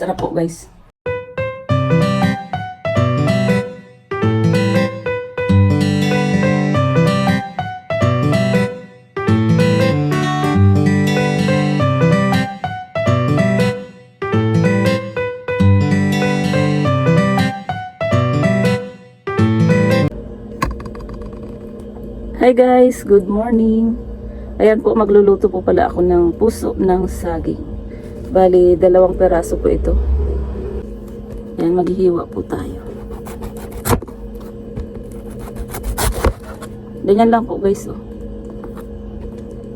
Sarap po guys. Hi guys, good morning. Ayan po, magluluto po pala ako ng puso ng saging. Bali, dalawang peraso po ito. Ayan, maghihiwa po tayo. Ganyan lang po guys, oh.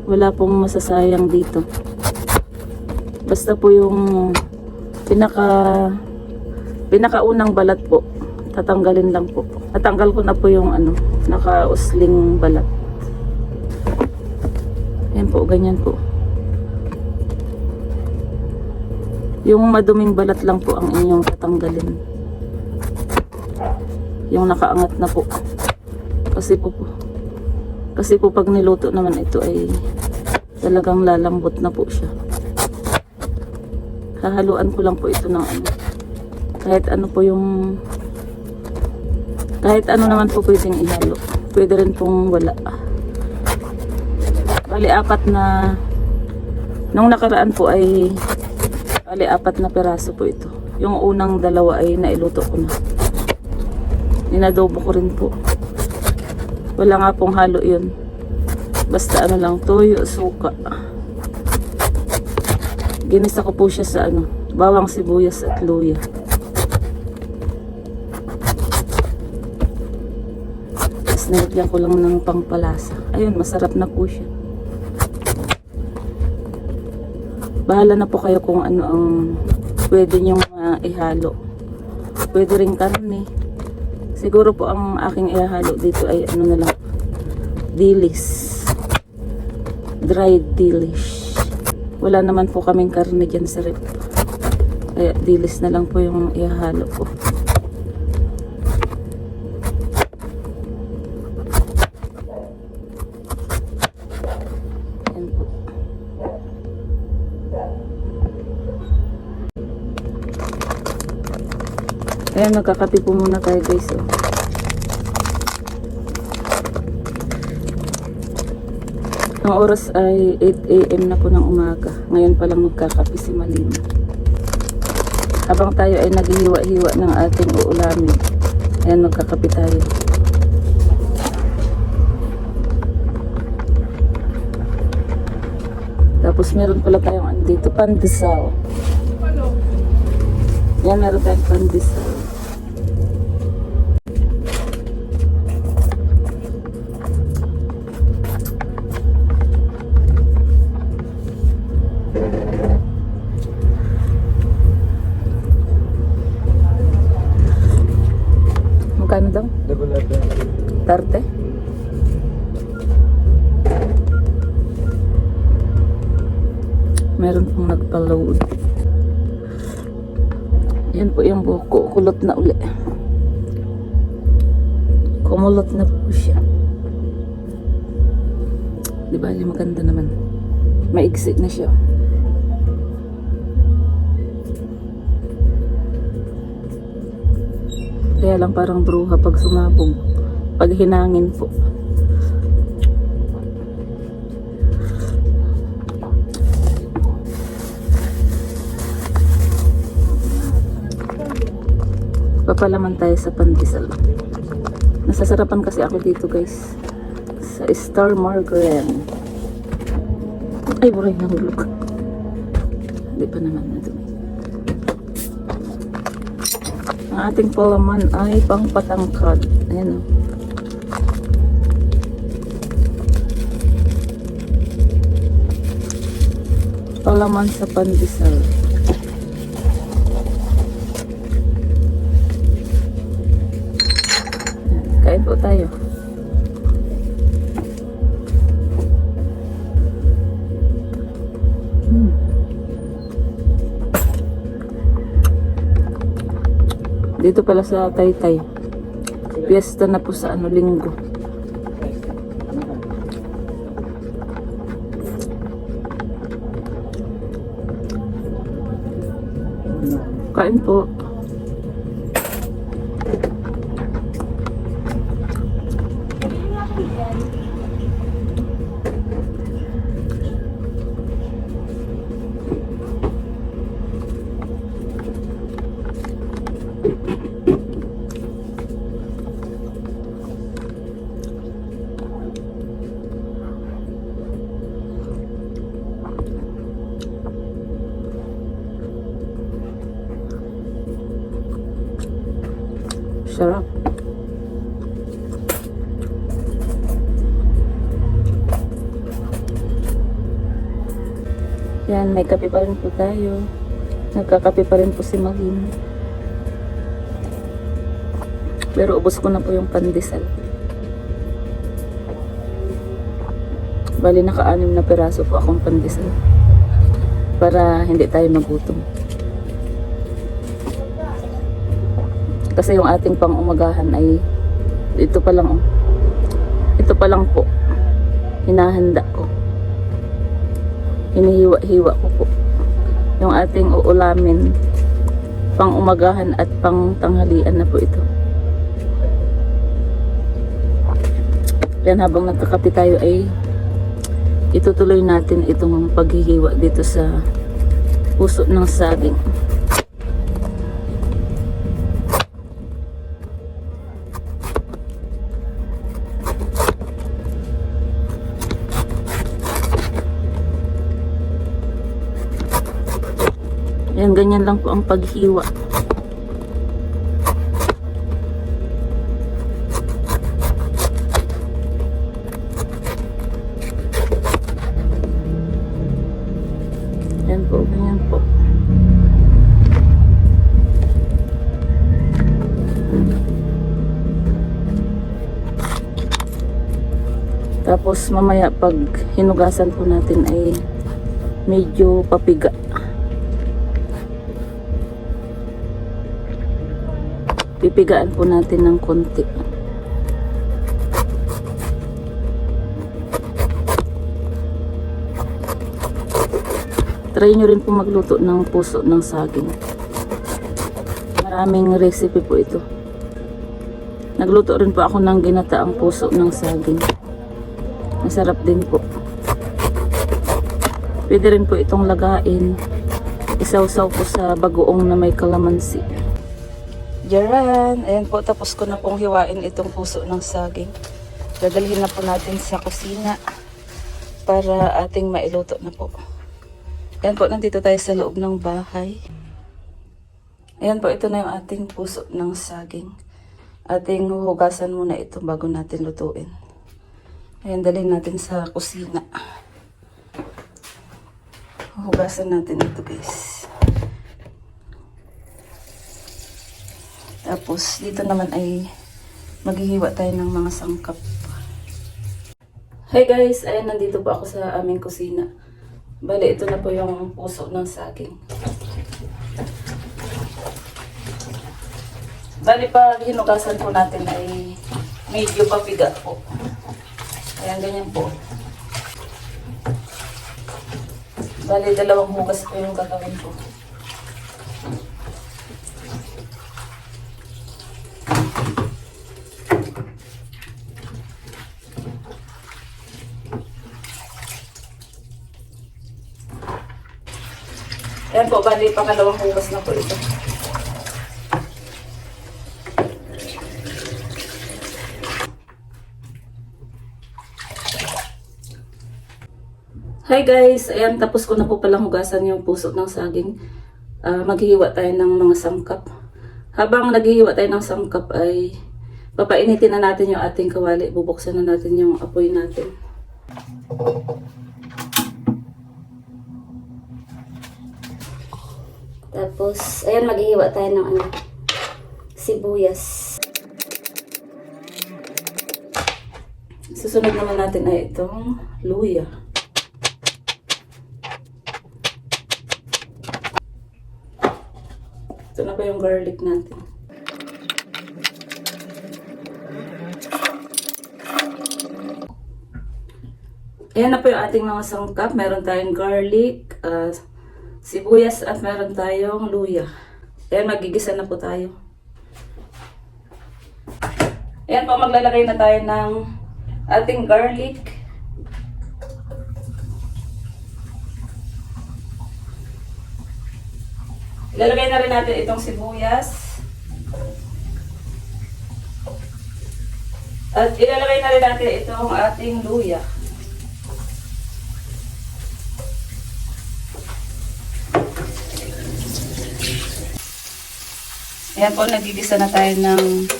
Wala pong masasayang dito. Basta po yung pinaka pinakaunang balat po. Tatanggalin lang po. Natanggal ko na po yung ano, nakausling balat. Ayan po, ganyan po. Yung maduming balat lang po ang inyong tatanggalin. Yung nakaangat na po. Kasi po, po kasi po pag niluto naman ito ay talagang lalambot na po siya. Hahaluan ko lang po ito ng ano. Kahit ano po yung kahit ano naman po pwedeng ihalo. Pwede rin pong wala. Bali apat na nung nakaraan po ay bali apat na peraso po ito. Yung unang dalawa ay nailuto ko na. Ninadobo ko rin po. Wala nga pong halo yun. Basta ano lang, toyo, suka. Ginisa ko po siya sa ano, bawang sibuyas at luya. Tapos nilagyan ko lang ng pangpalasa. Ayun, masarap na po siya. Bahala na po kayo kung ano ang pwede nyong uh, ihalo. Pwede rin kanin eh. Siguro po ang aking ihalo dito ay ano na lang, dilis. Dried dilish. Wala naman po kaming karne dyan sa rep. Kaya dilis na lang po yung ihalo ko. Ayan, magkakape po muna tayo guys. Oh. Ang oras ay 8 a.m. na po ng umaga. Ngayon pa lang magkakape si Malina. Habang tayo ay naghihiwa-hiwa ng ating uulamin. Ayan, magkakape tayo. Tapos meron pala tayong ano dito, pandesal. Yan, meron tayong pandesal. Nagpa-load. Yan po yung buko. Kulot na uli. Kumulot na po siya. Di ba? Maganda naman. Maigsi na siya. Kaya lang parang bruha pag sumabog. Pag hinangin po. Papalaman tayo sa pandesal. Nasasarapan kasi ako dito guys. Sa Star Margarine. Ay, buray na hulog. Hindi pa naman na dumi. Ang ating palaman ay pangpatangkad. Ayan o. Palaman sa pandesal. Tayo. Hmm. Dito pala sa Taytay. Piyesta na po sa ano linggo. Kain po. May kape pa rin po tayo. Nagkakape pa rin po si Magin. Pero ubos ko na po yung pandesal. Bali, naka-anim na peraso po akong pandesal. Para hindi tayo magutom. Kasi yung ating pang umagahan ay ito pa lang oh. Ito pa lang po. Hinahanda ko. Hinihiwa-hiwa ko. Yung ating uulamin pang umagahan at pang tanghalian na po ito. Yan habang nagkakape tayo ay itutuloy natin itong paghihiwa dito sa puso ng saging. Yan, ganyan lang po ang paghiwa. Yan po, ganyan po. Tapos mamaya pag hinugasan po natin ay medyo papiga. Pipigaan po natin ng konti. Try nyo rin po magluto ng puso ng saging. Maraming recipe po ito. Nagluto rin po ako ng ginataang puso ng saging. Masarap din po. Pwede rin po itong lagain. Isawsaw po sa bagoong na may kalamansi. Jaran, ayan po, tapos ko na pong hiwain itong puso ng saging. Dadalhin na po natin sa kusina para ating mailuto na po. Ayan po, nandito tayo sa loob ng bahay. Ayan po, ito na yung ating puso ng saging. Ating hugasan muna ito bago natin lutuin. Ayan, dalhin natin sa kusina. Hugasan natin ito guys. Tapos, dito naman ay maghihiwa tayo ng mga sangkap. Hi guys! Ayan, nandito po ako sa aming kusina. Bale, ito na po yung puso ng saging. Bale, pag hinugasan po natin ay medyo papiga po. Ayan, ganyan po. Bale, dalawang hugas po yung gagawin ko. Ayan po, bali pangalawang hugas na po ito. Hi guys! Ayan, tapos ko na po palang hugasan yung puso ng saging. Ah, maghihiwa tayo ng mga sangkap. Habang naghihiwa tayo ng sangkap ay papainitin na natin yung ating kawali. Bubuksan na natin yung apoy natin. Tapos, ayan, maghihiwa tayo ng ano, sibuyas. Susunod naman natin ay itong luya. Ito na ba yung garlic natin? Ayan na po yung ating mga sangkap. Meron tayong garlic, ah, sibuyas at meron tayong luya. Ayan, magigisa na po tayo. Ayan po, maglalagay na tayo ng ating garlic. Ilalagay na rin natin itong sibuyas. At ilalagay na rin natin itong ating luya. Ayan po, nagigisa na tayo ng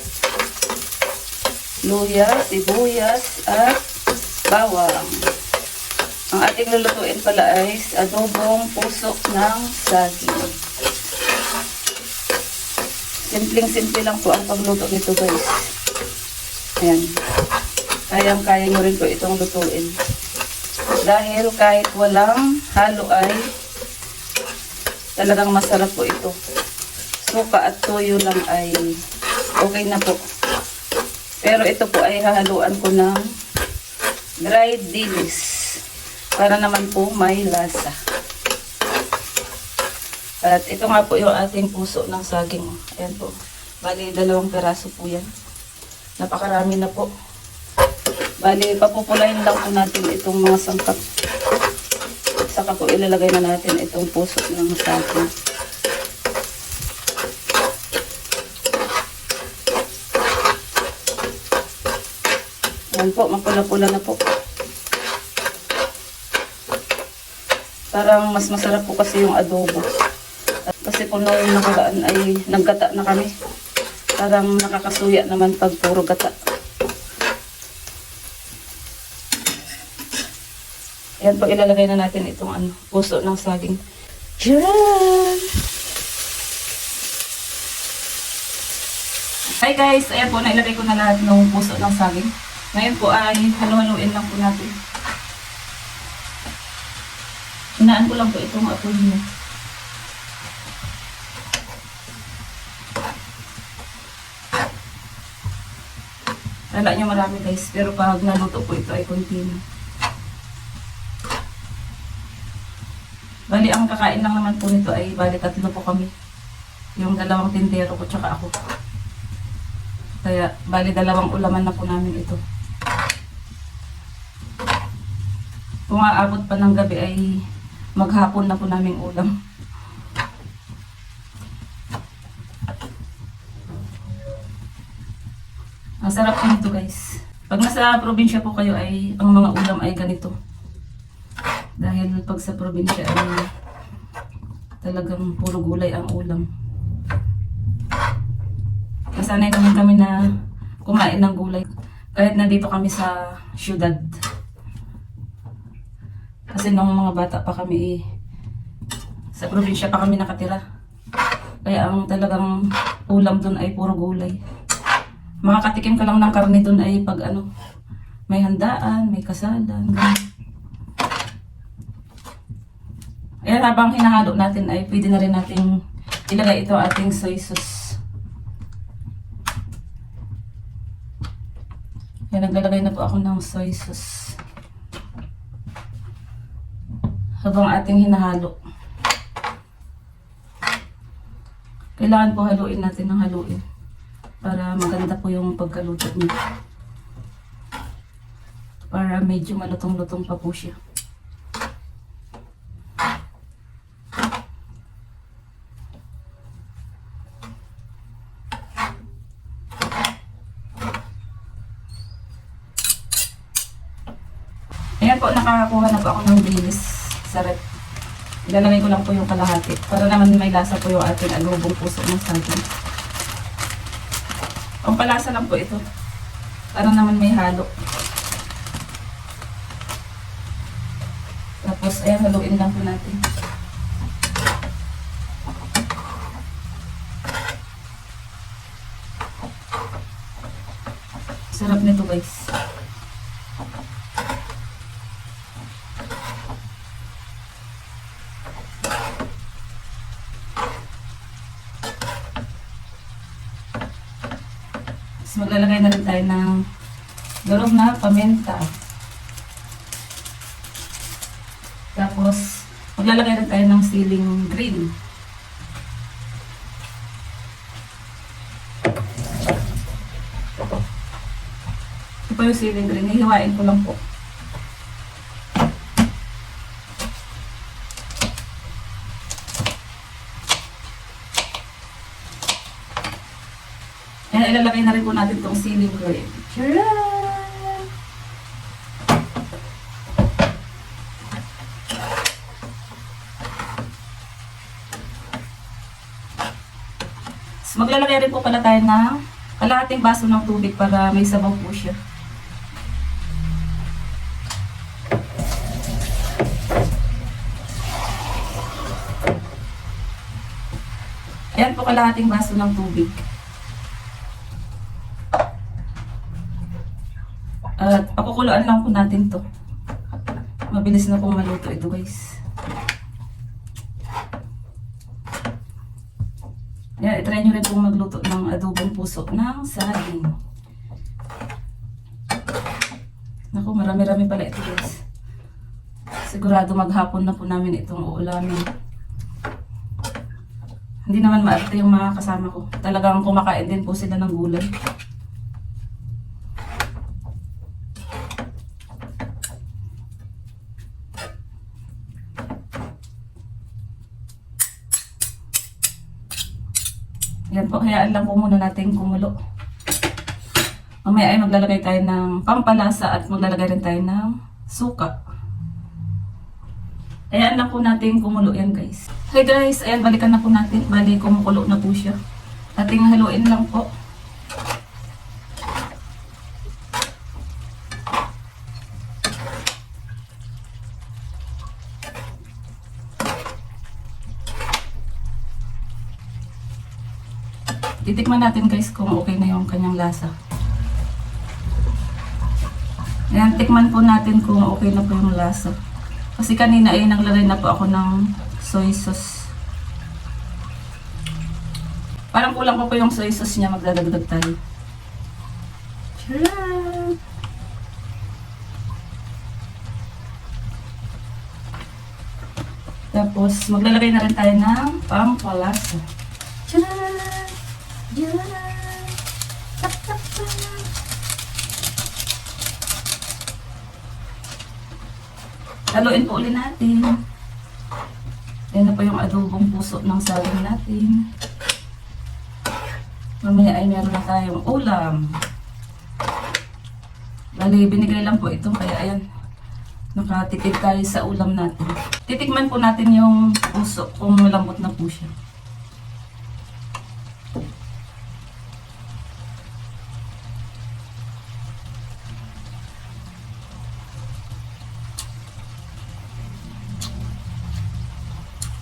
luya, sibuyas, at bawang. Ang ating lulutuin pala ay adobong puso ng saging. Simpleng-simple lang po ang pagluto nito guys. Ayan. Kayang-kaya nyo rin po itong lutuin. Dahil kahit walang halo ay talagang masarap po ito. Suka at toyo lang ay okay na po. Pero ito po ay hahaluan ko ng dried dilis para naman po may lasa. At ito nga po yung ating puso ng saging. Ayan po. Bali, dalawang peraso po yan. Napakarami na po. Bali, papupulayin lang po natin itong mga sangkap. Saka po ilalagay na natin itong puso ng saging. Ayan po, mapula-pula na po. Parang mas masarap po kasi yung adobo. Kasi po nung nakaraan ay naggata na kami. Parang nakakasuya naman pag puro gata. Ayan po, ilalagay na natin itong ano, puso ng saging. Tcharan! Hi guys! Ayan po, nailagay ko na lahat ng puso ng saging. Ngayon po ay halo-haloin lang po natin. Hinaan ko lang po itong apoy niya. Kala niyo marami guys, pero pag naluto po ito ay continue. Bali, ang kakain lang naman po nito ay bali tatlo po kami. Yung dalawang tindero ko tsaka ako. Kaya bali dalawang ulaman na po namin ito. Kung aabot pa ng gabi ay maghapon na po naming ulam. Ang sarap po nito guys. Pag nasa probinsya po kayo ay ang mga ulam ay ganito. Dahil pag sa probinsya ay talagang puro gulay ang ulam. Nasanay naman kami na kumain ng gulay. Kahit nandito kami sa syudad. Kasi nung mga bata pa kami, eh, sa probinsya pa kami nakatira. Kaya ang talagang ulam dun ay puro gulay. Makakatikim ka lang ng karne dun ay pag ano, may handaan, may kasalan. Ayan, habang hinahalo natin ay pwede na rin nating ilagay ito ating soy sauce. Ayan, naglalagay na po ako ng soy sauce. Habang ating hinahalo. Kailangan po haluin natin ng haluin para maganda po yung pagkaluto niya. Para medyo malutong-lutong pa po siya. Ayan po, nakakakuha na po ako ng bilis sa rep. Ilalagay ko lang po yung kalahati para naman may lasa po yung ating alubong puso ng saging. Ang palasa lang po ito. Para naman may halo. Tapos, ayan, haluin lang po natin. Sarap nito guys. natin ng durog na paminta. Tapos, maglalagay na tayo ng ceiling green. Ito pa yung ceiling green. Hihiwain ko lang po. Na rin po natin itong ceiling green. Tcharam! So, maglalagay rin po pala tayo ng kalahating baso ng tubig para may sabaw po siya. Ayan po kalahating baso ng tubig. At pakukuluan lang po natin to. Mabilis na pong maluto ito guys. Ayan, itry nyo rin pong magluto ng adobong puso ng saging. Naku, marami-rami pala ito guys. Sigurado maghapon na po namin itong uulamin. Hindi naman maarte yung mga kasama ko. Talagang kumakain din po sila ng gulay. Yan po, hayaan lang po muna natin kumulo. Mamaya ay maglalagay tayo ng pampalasa at maglalagay rin tayo ng suka. Hayaan lang po natin kumulo yan guys. Hey guys, ayan balikan na po natin. Bali, kumukulo na po siya. Ating haluin lang po. Titikman natin guys kung okay na yung kanyang lasa. Ayan, tikman po natin kung okay na po yung lasa. Kasi kanina ay naglagay na po ako ng soy sauce. Parang kulang pa po yung soy sauce niya, magdadagdag tayo. Tcharam! Tapos, maglalagay na rin tayo ng pampalasa. Tcharam! Yan! Tak, tak. Haluin po ulit natin. Yan na po yung adobong puso ng saging natin. Mamaya ay meron na tayong ulam. Bali, binigay lang po ito. Kaya ayan, nakatipid tayo sa ulam natin. Titikman po natin yung puso kung malambot na po siya.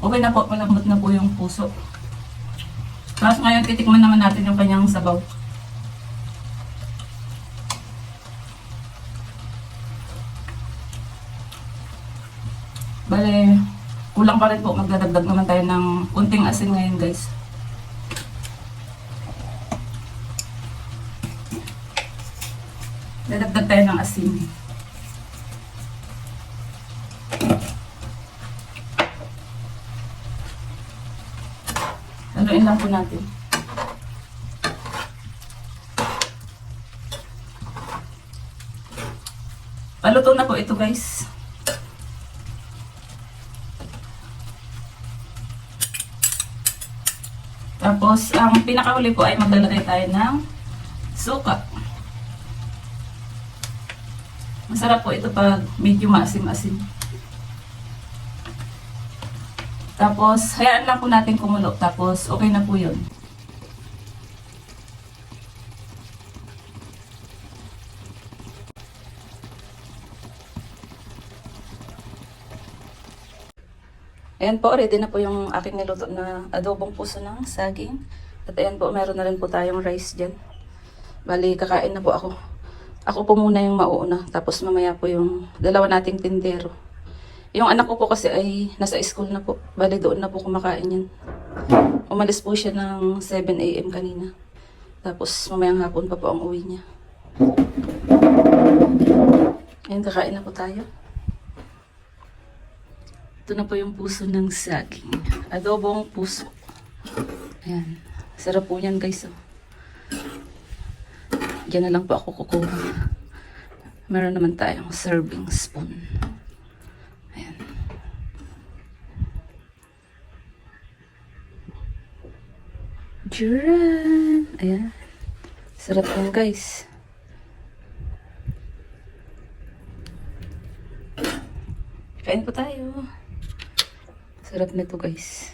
Okay na po, malambot na po yung puso. Tapos ngayon, titikman naman natin yung kanyang sabaw. Bale, kulang pa rin po. Magdadagdag naman tayo ng kunting asin ngayon guys. Dadagdag tayo ng asin. Haluin lang po natin. Paluto na po ito guys. Tapos, ang pinakahuli po ay maglalagay tayo ng suka. Masarap po ito pag medyo maasim-asim. Tapos, hayaan lang po natin kumulo. Tapos, okay na po yun. Ayan po, ready na po yung aking niluto na adobong puso ng saging. At ayan po, meron na rin po tayong rice dyan. Bali, kakain na po ako. Ako po muna yung mauuna. Tapos mamaya po yung dalawa nating tindero. Yung anak ko po kasi ay nasa school na po. Bali, doon na po kumakain yan. Umalis po siya ng 7 a.m. kanina. Tapos mamayang hapon pa po ang uwi niya. Ayan, kakain na po tayo. Ito na po yung puso ng saging. Adobong puso. Ayan. Sarap po yan guys. Oh. Diyan na lang po ako kukuha. Meron naman tayong serving spoon. Ayan. Duran! Ayan. Sarap yan guys. Kain po tayo. Sarap nito guys.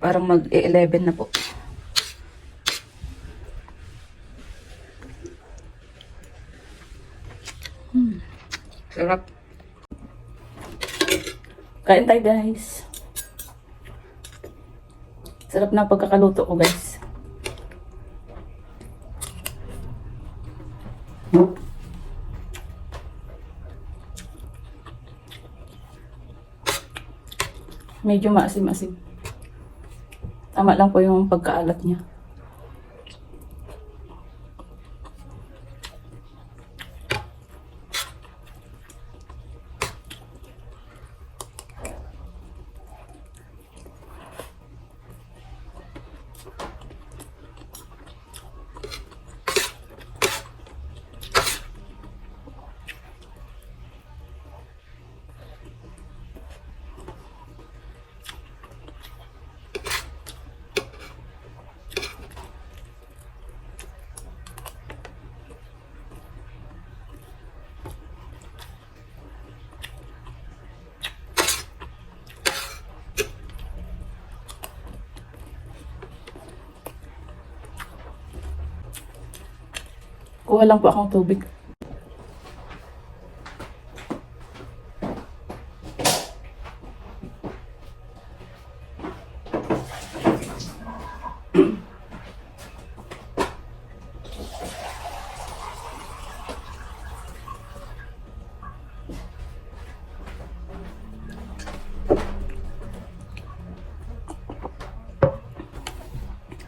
Parang mag-11 na po. Hmm. Sarap. Kain tayo guys. Sarap na pagkakaluto ko guys. Medyo maasim-asim. Tama lang po yung pagkaalat niya. Kuha lang po akong tubig.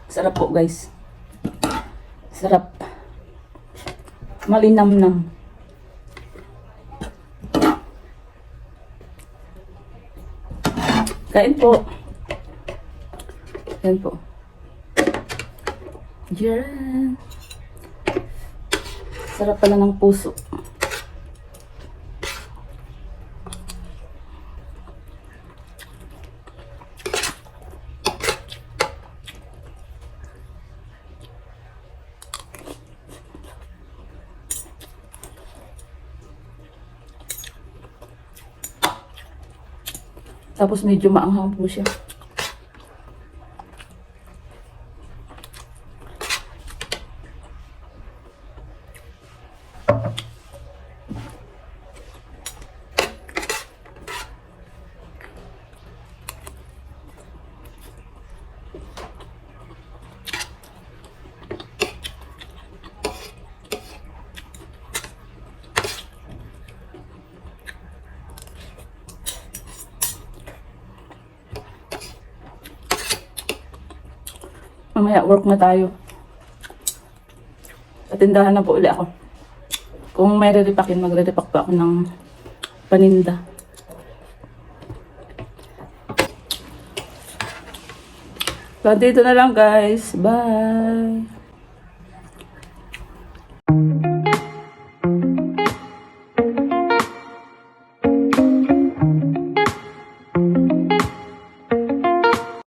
Sarap po guys. Sarap. Malinamnam. Kain po. Kain po. Diyan. Sarap pala ng puso. Tapos medyo maanghang po siya. Mamaya work na tayo. Sa tindahan na po uli ako. Kung may re-repakin, magre-repack pa ako ng paninda. So, dito na lang guys. Bye!